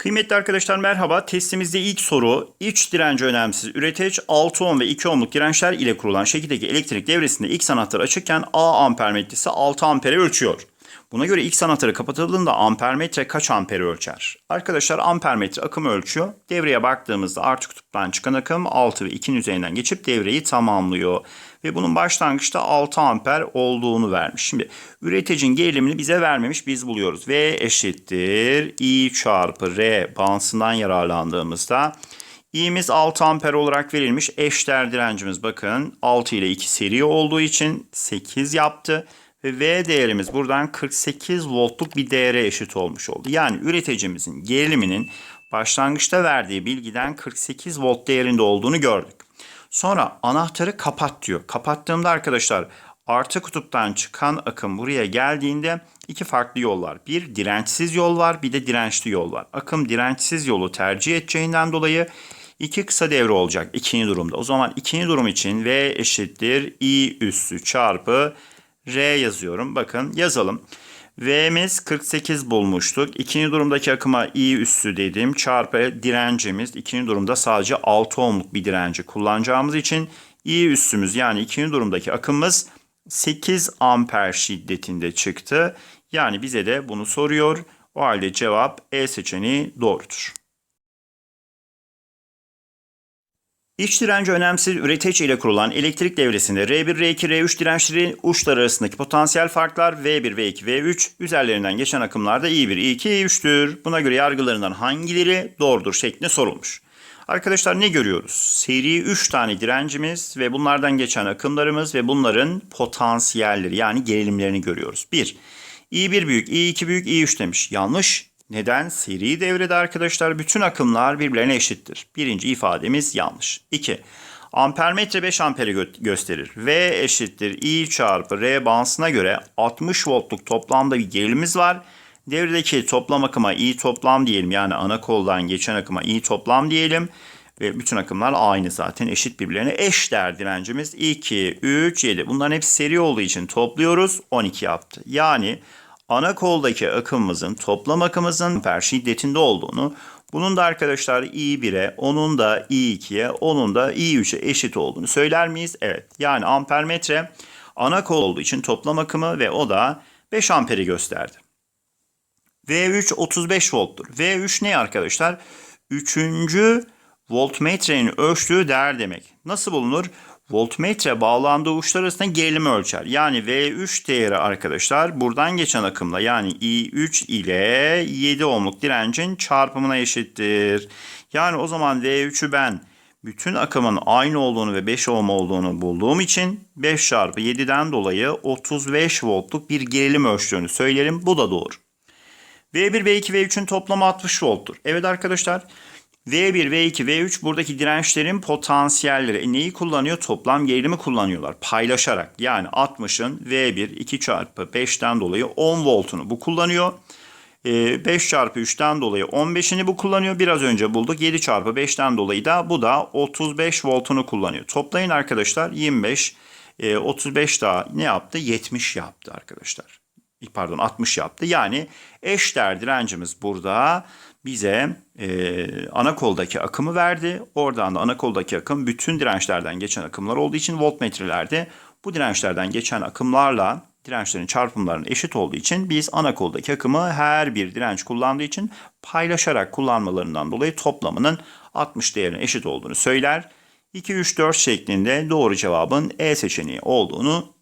Kıymetli arkadaşlar merhaba. Testimizde ilk soru iç direnci önemsiz üreteç 6 ohm ve 2 ohmluk dirençler ile kurulan şekildeki elektrik devresinde X anahtarı açıkken A ampermetresi 6 ampere ölçüyor. Buna göre X anahtarı kapatıldığında ampermetre kaç ampere ölçer? Arkadaşlar ampermetre akımı ölçüyor. Devreye baktığımızda artı kutuptan çıkan akım 6 ve 2'nin üzerinden geçip devreyi tamamlıyor. Ve bunun başlangıçta 6 amper olduğunu vermiş. Şimdi üreticinin gerilimini bize vermemiş biz buluyoruz. V eşittir I çarpı R bağıntısından yararlandığımızda İ'miz 6 amper olarak verilmiş. Eşdeğer direncimiz bakın 6 ile 2 seri olduğu için 8 yaptı. V değerimiz buradan 48 voltluk bir değere eşit olmuş oldu. Yani üreticimizin geriliminin başlangıçta verdiği bilgiden 48 volt değerinde olduğunu gördük. Sonra anahtarı kapat diyor. Kapattığımda arkadaşlar artı kutuptan çıkan akım buraya geldiğinde iki farklı yol var. Bir dirençsiz yol var bir de dirençli yol var. Akım dirençsiz yolu tercih edeceğinden dolayı iki kısa devre olacak ikinci durumda. O zaman ikinci durum için V eşittir I üssü çarpı R yazıyorum. Bakın yazalım. V'miz 48 bulmuştuk. İkinci durumdaki akıma I üssü dedim. Çarpı direncimiz. ikinci durumda sadece 6 ohmluk bir direnci kullanacağımız için I üssümüz yani ikinci durumdaki akımımız 8 amper şiddetinde çıktı. Yani bize de bunu soruyor. O halde cevap E seçeneği doğrudur. İç direnci önemsiz üreteç ile kurulan elektrik devresinde R1, R2, R3 dirençleri uçları arasındaki potansiyel farklar V1, V2, V3 üzerlerinden geçen akımlarda I1, I2, I3'tür. Buna göre yargılarından hangileri doğrudur şeklinde sorulmuş. Arkadaşlar ne görüyoruz? Seri 3 tane direncimiz ve bunlardan geçen akımlarımız ve bunların potansiyelleri yani gerilimlerini görüyoruz. 1. I1 büyük, I2 büyük, I3 demiş. Yanlış. Neden? Seri devrede arkadaşlar bütün akımlar birbirlerine eşittir. Birinci ifademiz yanlış. 2. Ampermetre 5 amperi gö- gösterir. V eşittir I çarpı R bağıntısına göre 60 voltluk toplamda bir gerilimimiz var. Devredeki toplam akıma I toplam diyelim. Yani ana koldan geçen akıma I toplam diyelim. Ve bütün akımlar aynı zaten eşit birbirlerine eş değer direncimiz 2, 3, 7. Bunların hepsi seri olduğu için topluyoruz 12 yaptı. Yani ana koldaki akımımızın toplam akımımızın amper şiddetinde olduğunu bunun da arkadaşlar I1'e, onun da I2'ye, onun da I3'e eşit olduğunu söyler miyiz? Evet. Yani ampermetre ana kol olduğu için toplam akımı ve o da 5 amperi gösterdi. V3 35 volttur. V3 ne arkadaşlar? Üçüncü voltmetrenin ölçtüğü değer demek. Nasıl bulunur? Voltmetre bağlandığı uçlar arasında gerilimi ölçer. Yani V3 değeri arkadaşlar buradan geçen akımla yani I3 ile 7 ohmluk direncin çarpımına eşittir. Yani o zaman V3'ü ben bütün akımın aynı olduğunu ve 5 ohm olduğunu bulduğum için 5 çarpı 7'den dolayı 35 voltluk bir gerilim ölçtüğünü söylerim. Bu da doğru. V1, V2, V3'ün toplamı 60 volttur. Evet arkadaşlar V1, V2, V3 buradaki dirençlerin potansiyelleri. E neyi kullanıyor? Toplam gerilimi kullanıyorlar. Paylaşarak. Yani 60'ın V1 2 çarpı 5'ten dolayı 10 voltunu bu kullanıyor. E, 5 çarpı 3'ten dolayı 15'ini bu kullanıyor. Biraz önce bulduk. 7 çarpı 5'ten dolayı da bu da 35 voltunu kullanıyor. Toplayın arkadaşlar 25, e, 35 daha ne yaptı? 70 yaptı arkadaşlar pardon 60 yaptı. Yani eşdeğer direncimiz burada bize e, ana koldaki akımı verdi. Oradan da ana koldaki akım bütün dirençlerden geçen akımlar olduğu için voltmetrelerde bu dirençlerden geçen akımlarla dirençlerin çarpımlarının eşit olduğu için biz ana koldaki akımı her bir direnç kullandığı için paylaşarak kullanmalarından dolayı toplamının 60 değerine eşit olduğunu söyler. 2, 3, 4 şeklinde doğru cevabın E seçeneği olduğunu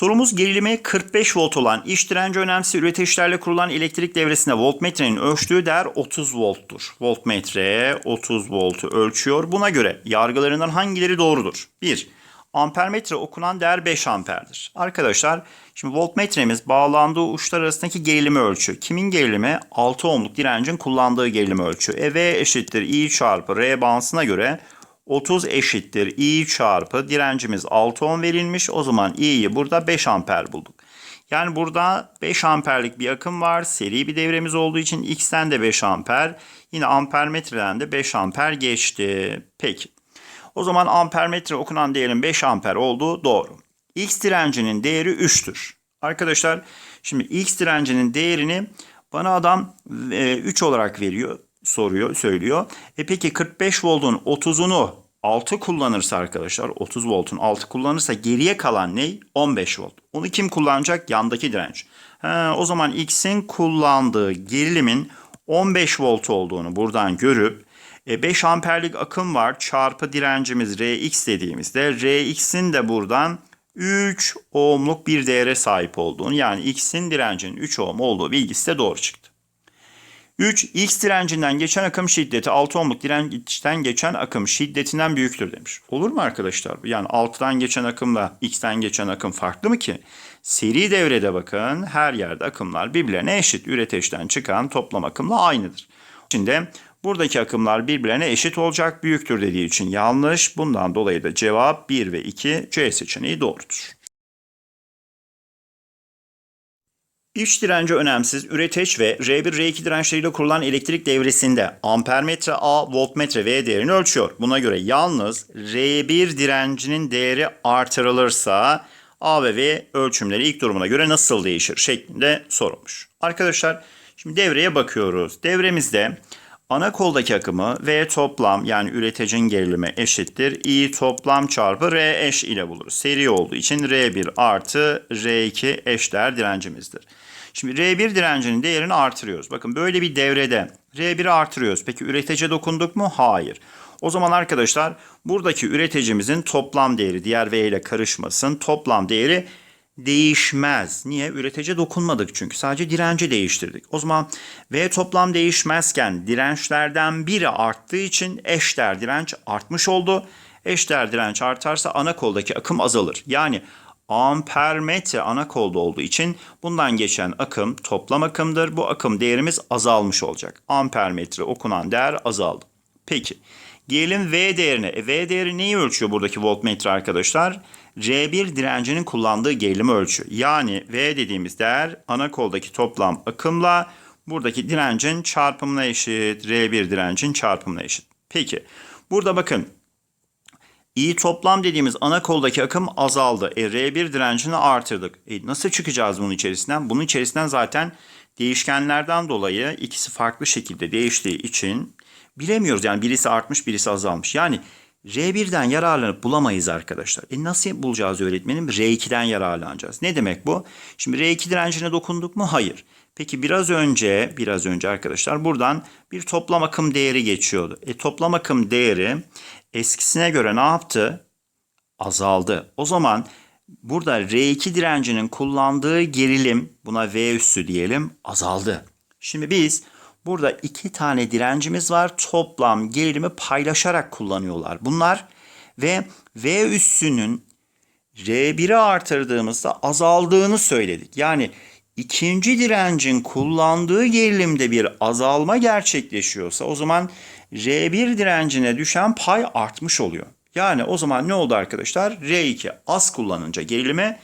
Sorumuz gerilimi 45 volt olan iç direnci önemsiz üreticilerle kurulan elektrik devresinde voltmetrenin ölçtüğü değer 30 volttur. Voltmetre 30 voltu ölçüyor. Buna göre yargılarından hangileri doğrudur? 1. Ampermetre okunan değer 5 amperdir. Arkadaşlar şimdi voltmetremiz bağlandığı uçlar arasındaki gerilimi ölçüyor. Kimin gerilimi? 6 ohmluk direncin kullandığı gerilimi ölçüyor. E V eşittir I çarpı R bağıntısına göre 30 eşittir I çarpı direncimiz 6 ohm verilmiş. O zaman I'yi burada 5 amper bulduk. Yani burada 5 amperlik bir akım var. Seri bir devremiz olduğu için X'ten de 5 amper. Yine ampermetreden de 5 amper geçti. Peki. O zaman ampermetre okunan değerin 5 amper olduğu doğru. X direncinin değeri 3'tür. Arkadaşlar Şimdi X direncinin değerini bana adam e, 3 olarak veriyor, soruyor, söylüyor. E peki 45 voltun 30'unu 6 kullanırsa arkadaşlar 30 voltun 6 kullanırsa geriye kalan ne? 15 volt. Onu kim kullanacak? Yandaki direnç. Ha, o zaman X'in kullandığı gerilimin 15 volt olduğunu buradan görüp e, 5 amperlik akım var çarpı direncimiz Rx dediğimizde Rx'in de buradan 3 ohmluk bir değere sahip olduğunu yani X'in direncinin 3 ohm olduğu bilgisi de doğru çıktı. 3. X direncinden geçen akım şiddeti 6 ohmluk dirençten geçen akım şiddetinden büyüktür demiş. Olur mu arkadaşlar? Yani 6'dan geçen akımla X'ten geçen akım farklı mı ki? Seri devrede bakın her yerde akımlar birbirlerine eşit. Üreteçten çıkan toplam akımla aynıdır. Şimdi buradaki akımlar birbirlerine eşit olacak büyüktür dediği için yanlış. Bundan dolayı da cevap 1 ve 2 C seçeneği doğrudur. İç direnci önemsiz, üreteç ve R1, R2 dirençleriyle kurulan elektrik devresinde ampermetre A, voltmetre V değerini ölçüyor. Buna göre yalnız R1 direncinin değeri artırılırsa A ve V ölçümleri ilk durumuna göre nasıl değişir şeklinde sorulmuş. Arkadaşlar şimdi devreye bakıyoruz. Devremizde ana koldaki akımı V toplam yani üreticinin gerilimi eşittir. I toplam çarpı R eş ile buluruz. Seri olduğu için R1 artı R2 eşdeğer direncimizdir. Şimdi R1 direncinin değerini artırıyoruz. Bakın böyle bir devrede R1'i artırıyoruz. Peki üretece dokunduk mu? Hayır. O zaman arkadaşlar buradaki üreticimizin toplam değeri diğer V ile karışmasın. Toplam değeri değişmez. Niye? Üretici dokunmadık çünkü. Sadece direnci değiştirdik. O zaman V toplam değişmezken dirençlerden biri arttığı için eşdeğer direnç artmış oldu. Eşdeğer direnç artarsa ana koldaki akım azalır. Yani ampermetre ana kolda olduğu için bundan geçen akım toplam akımdır. Bu akım değerimiz azalmış olacak. Ampermetre okunan değer azaldı. Peki gelelim V değerine. E, v değeri neyi ölçüyor buradaki voltmetre arkadaşlar? R1 direncinin kullandığı gerilimi ölçüyor. Yani V dediğimiz değer ana koldaki toplam akımla buradaki direncin çarpımına eşit. R1 direncin çarpımına eşit. Peki burada bakın İ toplam dediğimiz ana koldaki akım azaldı. E, R1 direncini artırdık. E, nasıl çıkacağız bunun içerisinden? Bunun içerisinden zaten değişkenlerden dolayı ikisi farklı şekilde değiştiği için bilemiyoruz. Yani birisi artmış birisi azalmış. Yani R1'den yararlanıp bulamayız arkadaşlar. E nasıl bulacağız öğretmenim? R2'den yararlanacağız. Ne demek bu? Şimdi R2 direncine dokunduk mu? Hayır. Peki biraz önce, biraz önce arkadaşlar buradan bir toplam akım değeri geçiyordu. E toplam akım değeri eskisine göre ne yaptı? Azaldı. O zaman burada R2 direncinin kullandığı gerilim, buna V üssü diyelim, azaldı. Şimdi biz Burada iki tane direncimiz var. Toplam gerilimi paylaşarak kullanıyorlar. Bunlar ve V üssünün R1'i artırdığımızda azaldığını söyledik. Yani ikinci direncin kullandığı gerilimde bir azalma gerçekleşiyorsa o zaman R1 direncine düşen pay artmış oluyor. Yani o zaman ne oldu arkadaşlar? R2 az kullanınca gerilime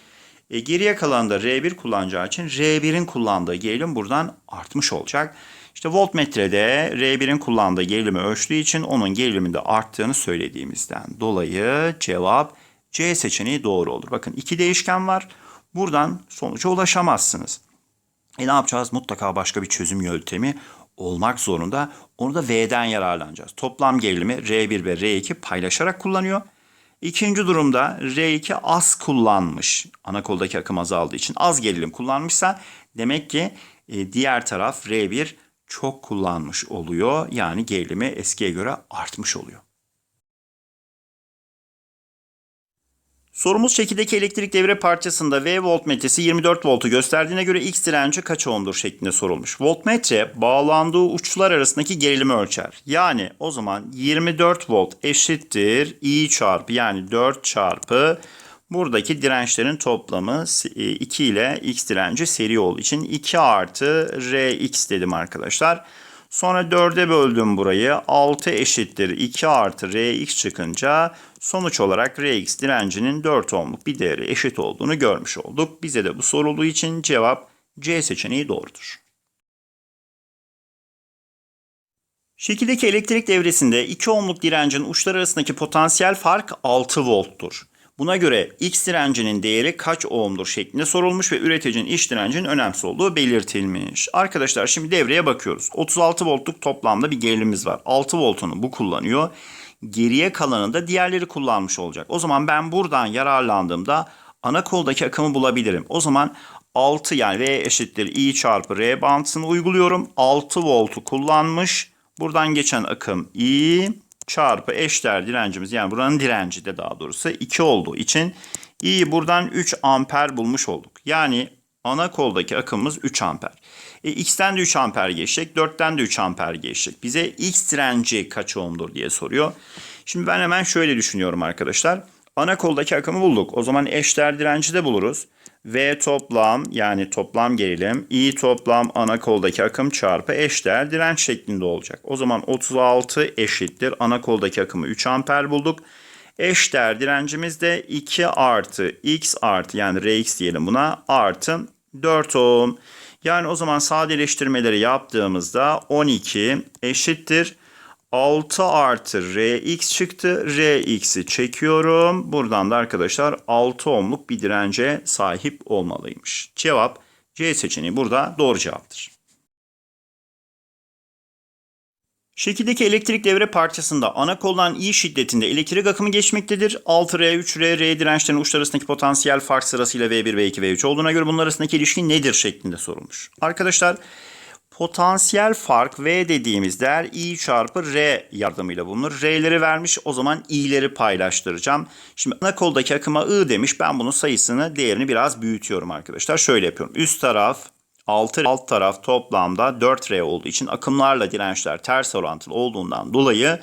e, geriye kalan da R1 kullanacağı için R1'in kullandığı gerilim buradan artmış olacak. İşte voltmetrede R1'in kullandığı gerilimi ölçtüğü için onun geriliminde arttığını söylediğimizden dolayı cevap C seçeneği doğru olur. Bakın iki değişken var. Buradan sonuca ulaşamazsınız. E ne yapacağız? Mutlaka başka bir çözüm yöntemi olmak zorunda. Onu da V'den yararlanacağız. Toplam gerilimi R1 ve R2 paylaşarak kullanıyor. İkinci durumda R2 az kullanmış. Ana koldaki akım azaldığı için az gerilim kullanmışsa demek ki e, diğer taraf R1 çok kullanmış oluyor. Yani gerilimi eskiye göre artmış oluyor. Sorumuz şekildeki elektrik devre parçasında V voltmetresi 24 voltu gösterdiğine göre X direnci kaç ohmdur şeklinde sorulmuş. Voltmetre bağlandığı uçlar arasındaki gerilimi ölçer. Yani o zaman 24 volt eşittir I çarpı yani 4 çarpı Buradaki dirençlerin toplamı 2 e, ile x direnci seri olduğu için 2 artı rx dedim arkadaşlar. Sonra 4'e böldüm burayı. 6 eşittir 2 artı rx çıkınca sonuç olarak rx direncinin 4 ohmluk bir değeri eşit olduğunu görmüş olduk. Bize de bu sorulduğu için cevap C seçeneği doğrudur. Şekildeki elektrik devresinde 2 ohmluk direncin uçları arasındaki potansiyel fark 6 volttur. Buna göre X direncinin değeri kaç ohm'dur şeklinde sorulmuş ve üreticinin iç direncinin önemsiz olduğu belirtilmiş. Arkadaşlar şimdi devreye bakıyoruz. 36 voltluk toplamda bir gerilimimiz var. 6 voltunu bu kullanıyor. Geriye kalanını da diğerleri kullanmış olacak. O zaman ben buradan yararlandığımda ana koldaki akımı bulabilirim. O zaman 6 yani V eşittir I çarpı R bağıntısını uyguluyorum. 6 voltu kullanmış. Buradan geçen akım I çarpı eşdeğer direncimiz yani buranın direnci de daha doğrusu 2 olduğu için İ'yi buradan 3 amper bulmuş olduk. Yani ana koldaki akımımız 3 amper. E, X'ten de 3 amper geçecek, 4'ten de 3 amper geçecek. Bize X direnci kaç ohm'dur diye soruyor. Şimdi ben hemen şöyle düşünüyorum arkadaşlar. Ana koldaki akımı bulduk. O zaman eşdeğer direnci de buluruz. V toplam yani toplam gerilim I toplam ana koldaki akım çarpı eşdeğer direnç şeklinde olacak. O zaman 36 eşittir. Ana koldaki akımı 3 amper bulduk. Eşdeğer direncimiz de 2 artı x artı yani Rx diyelim buna artı 4 ohm. Yani o zaman sadeleştirmeleri yaptığımızda 12 eşittir. 6 artı Rx çıktı. Rx'i çekiyorum. Buradan da arkadaşlar 6 ohmluk bir dirence sahip olmalıymış. Cevap C seçeneği burada doğru cevaptır. Şekildeki elektrik devre parçasında ana koldan I şiddetinde elektrik akımı geçmektedir. 6R, 3R, R dirençlerin uçları arasındaki potansiyel fark sırasıyla V1, V2, V3 olduğuna göre bunlar arasındaki ilişki nedir şeklinde sorulmuş. Arkadaşlar Potansiyel fark V dediğimiz değer I çarpı R yardımıyla bulunur. R'leri vermiş o zaman i'leri paylaştıracağım. Şimdi ana koldaki akıma I demiş. Ben bunun sayısını değerini biraz büyütüyorum arkadaşlar. Şöyle yapıyorum. Üst taraf 6 alt taraf toplamda 4R olduğu için akımlarla dirençler ters orantılı olduğundan dolayı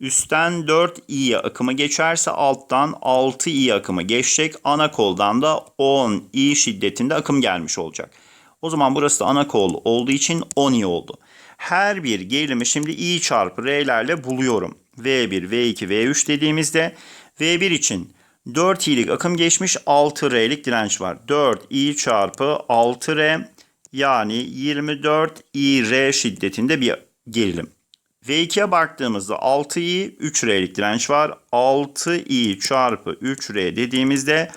üstten 4 i akımı geçerse alttan 6 i akımı geçecek. Ana koldan da 10 i şiddetinde akım gelmiş olacak. O zaman burası da ana kol olduğu için 10 i oldu. Her bir gerilimi şimdi i çarpı r'lerle buluyorum. V1, V2, V3 dediğimizde V1 için 4 i'lik akım geçmiş 6 r'lik direnç var. 4 i çarpı 6 r yani 24 i r şiddetinde bir gerilim. V2'ye baktığımızda 6i 3R'lik direnç var. 6i çarpı 3R dediğimizde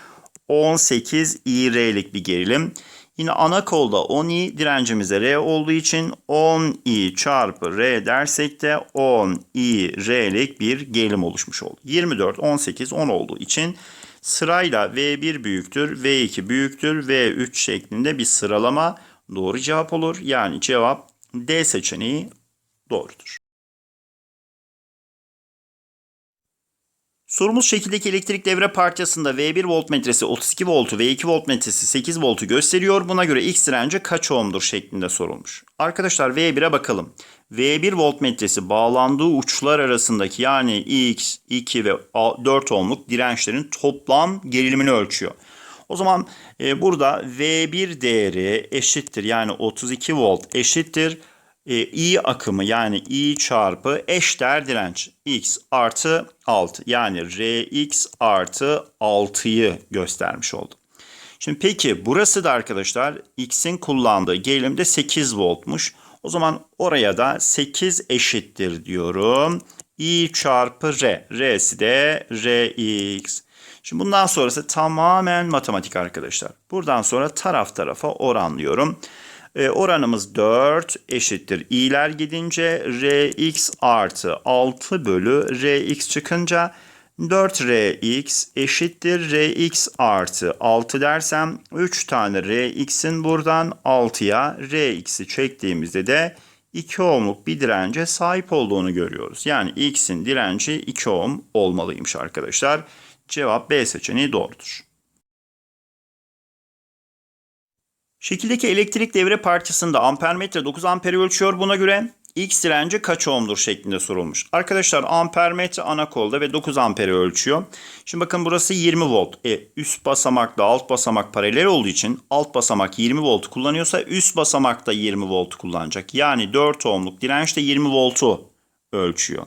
18 i'R'lik bir gerilim. Yine ana kolda 10i direncimize R olduğu için 10i çarpı R dersek de 10i R'lik bir gerilim oluşmuş oldu. 24, 18, 10 olduğu için sırayla V1 büyüktür, V2 büyüktür, V3 şeklinde bir sıralama doğru cevap olur. Yani cevap D seçeneği doğrudur. Sorumuz şekildeki elektrik devre parçasında V1 voltmetresi 32 voltu, V2 voltmetresi 8 voltu gösteriyor. Buna göre X direnci kaç ohm'dur şeklinde sorulmuş. Arkadaşlar V1'e bakalım. V1 voltmetresi bağlandığı uçlar arasındaki yani X, 2 ve 4 ohmluk dirençlerin toplam gerilimini ölçüyor. O zaman e, burada V1 değeri eşittir yani 32 volt eşittir e, I akımı yani I çarpı eşdeğer direnç X artı 6 yani Rx artı 6'yı göstermiş oldu. Şimdi peki burası da arkadaşlar X'in kullandığı gerilim de 8 voltmuş. O zaman oraya da 8 eşittir diyorum. I çarpı R. R'si de Rx. Şimdi bundan sonrası tamamen matematik arkadaşlar. Buradan sonra taraf tarafa oranlıyorum. E, oranımız 4 eşittir. i'ler gidince rx artı 6 bölü rx çıkınca 4rx eşittir rx artı 6 dersem 3 tane rx'in buradan 6'ya rx'i çektiğimizde de 2 ohmluk bir dirence sahip olduğunu görüyoruz. Yani x'in direnci 2 ohm olmalıymış arkadaşlar. Cevap B seçeneği doğrudur. Şekildeki elektrik devre parçasında ampermetre 9 amperi ölçüyor. Buna göre X direnci kaç ohmdur şeklinde sorulmuş. Arkadaşlar ampermetre ana kolda ve 9 amperi ölçüyor. Şimdi bakın burası 20 volt. E, üst basamakla alt basamak paralel olduğu için alt basamak 20 volt kullanıyorsa üst basamak da 20 volt kullanacak. Yani 4 ohmluk direnç de 20 voltu ölçüyor.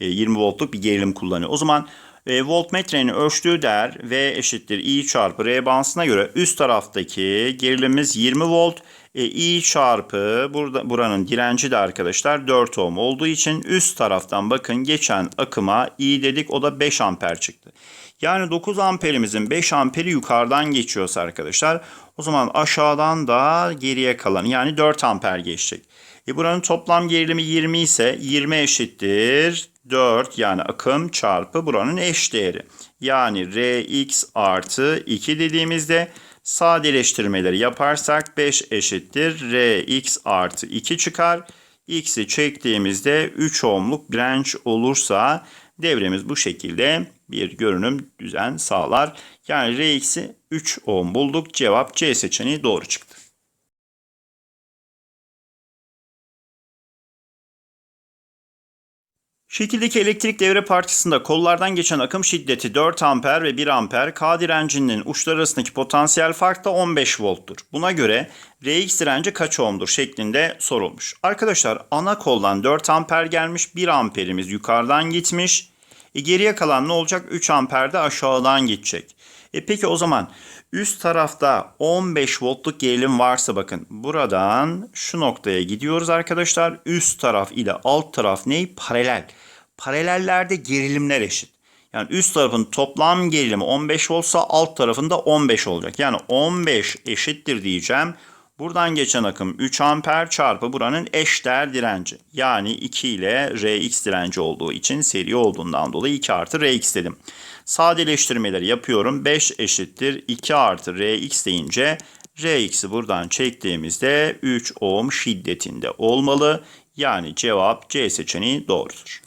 E, 20 voltluk bir gerilim kullanıyor. O zaman E, voltmetrenin ölçtüğü değer V eşittir I çarpı R bağıntısına göre üst taraftaki gerilimimiz 20 volt. E, I çarpı burada, buranın direnci de arkadaşlar 4 ohm olduğu için üst taraftan bakın geçen akıma I dedik o da 5 amper çıktı. Yani 9 amperimizin 5 amperi yukarıdan geçiyorsa arkadaşlar o zaman aşağıdan da geriye kalan yani 4 amper geçecek. E buranın toplam gerilimi 20 ise 20 eşittir 4 yani akım çarpı buranın eş değeri. Yani Rx artı 2 dediğimizde sadeleştirmeleri yaparsak 5 eşittir Rx artı 2 çıkar. X'i çektiğimizde 3 ohmluk direnç olursa devremiz bu şekilde bir görünüm düzen sağlar. Yani Rx'i 3 ohm bulduk. Cevap C seçeneği doğru çıktı. Şekildeki elektrik devre parçasında kollardan geçen akım şiddeti 4 amper ve 1 amper, K direncinin uçları arasındaki potansiyel fark da 15 volttur. Buna göre Rx direnci kaç ohmdur şeklinde sorulmuş. Arkadaşlar ana koldan 4 amper gelmiş, 1 amperimiz yukarıdan gitmiş. E geriye kalan ne olacak? 3 amper de aşağıdan gidecek. E peki o zaman üst tarafta 15 voltluk gerilim varsa bakın buradan şu noktaya gidiyoruz arkadaşlar. Üst taraf ile alt taraf ney? Paralel. Paralellerde gerilimler eşit. Yani üst tarafın toplam gerilimi 15 olsa alt tarafında 15 olacak. Yani 15 eşittir diyeceğim. Buradan geçen akım 3 amper çarpı buranın eşdeğer direnci. Yani 2 ile Rx direnci olduğu için seri olduğundan dolayı 2 artı Rx dedim. Sadeleştirmeleri yapıyorum. 5 eşittir 2 artı Rx deyince Rx'i buradan çektiğimizde 3 ohm şiddetinde olmalı. Yani cevap C seçeneği doğrudur.